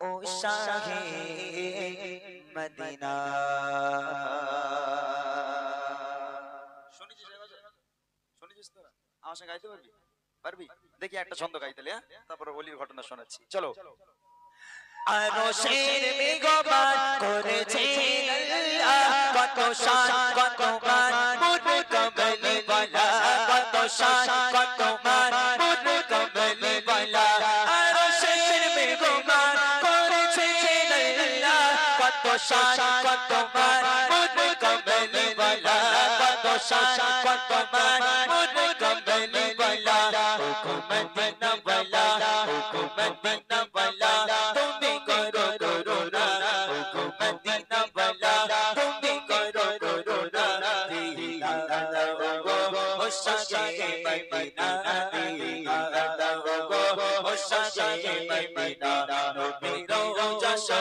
ও শাহে Medina শুনেছিস এই বাজা? শুনেছিস তোরা আমার সঙ্গে গাইতে পারবি? পারবি? দেখি একটা ছন্দ গাইতে হ্যাঁ? তারপরে অলির ঘটনা শোনাচ্ছি। চলো। আরও শের মেঘবান করেছে কত শান কত মান মুদ কমলি বালা কত শান কত মান শান কত মান মুদ কমলি বালা কত শান কত মান মুদ কমলি বালা হুকুমত না বালা হুকুমত না বালা তুমি করো করো না হুকুমত না বালা তুমি করো করো না দিলা ও শাহে মদিনা দিলা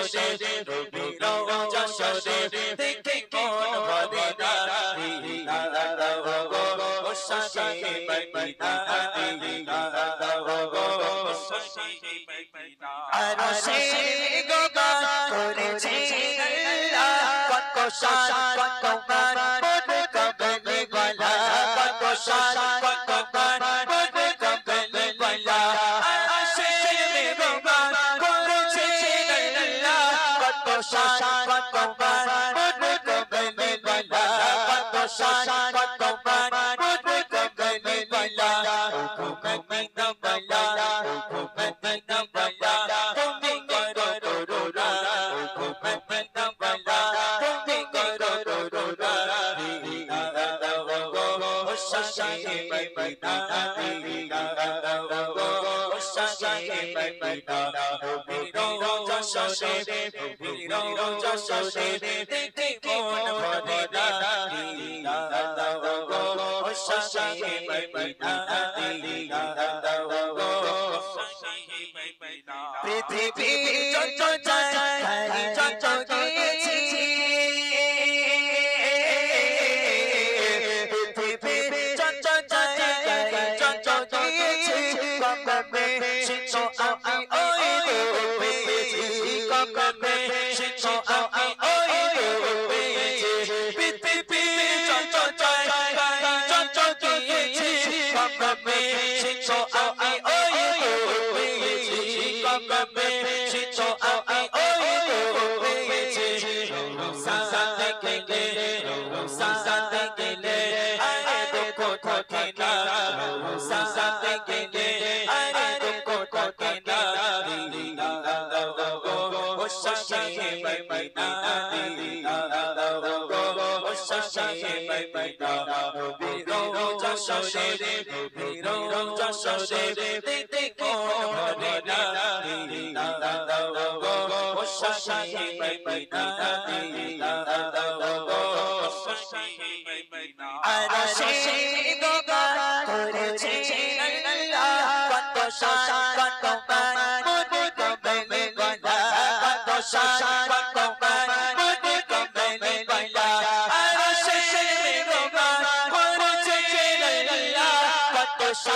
যশোরে নবীরো যশোরে দেখে কোন মদিনা দিলা গো ও শাহে মদিনা দিলা গো ও শাহে আর সে গোবা করেছে আল্লাহ কত শান কত মান মুদ কবলে বালা কত শান কত shine, but go back, but we go baby, my love, but go shine, but go back, but we go baby, my love, go back, make them my love, go back, make them my love, go me go do do do da, go back, make them my love, go me go do do do da, shine, shine, my love. যশোরে বীরো যশোরে পৃথিবী পৃথিবী কবে শিখো শাহে Medina বীরো যশোরে বীরো যশোরে দেখতে কোন মদিনা দিলা গো ও শাহে মদিনা গো আর সে গোগা করেছে আল্লাহ কত শান কত মান মুদ কবলে গলা কত শান কত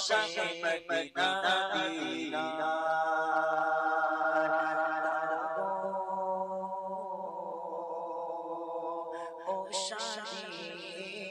শাহে Oh, Shanti.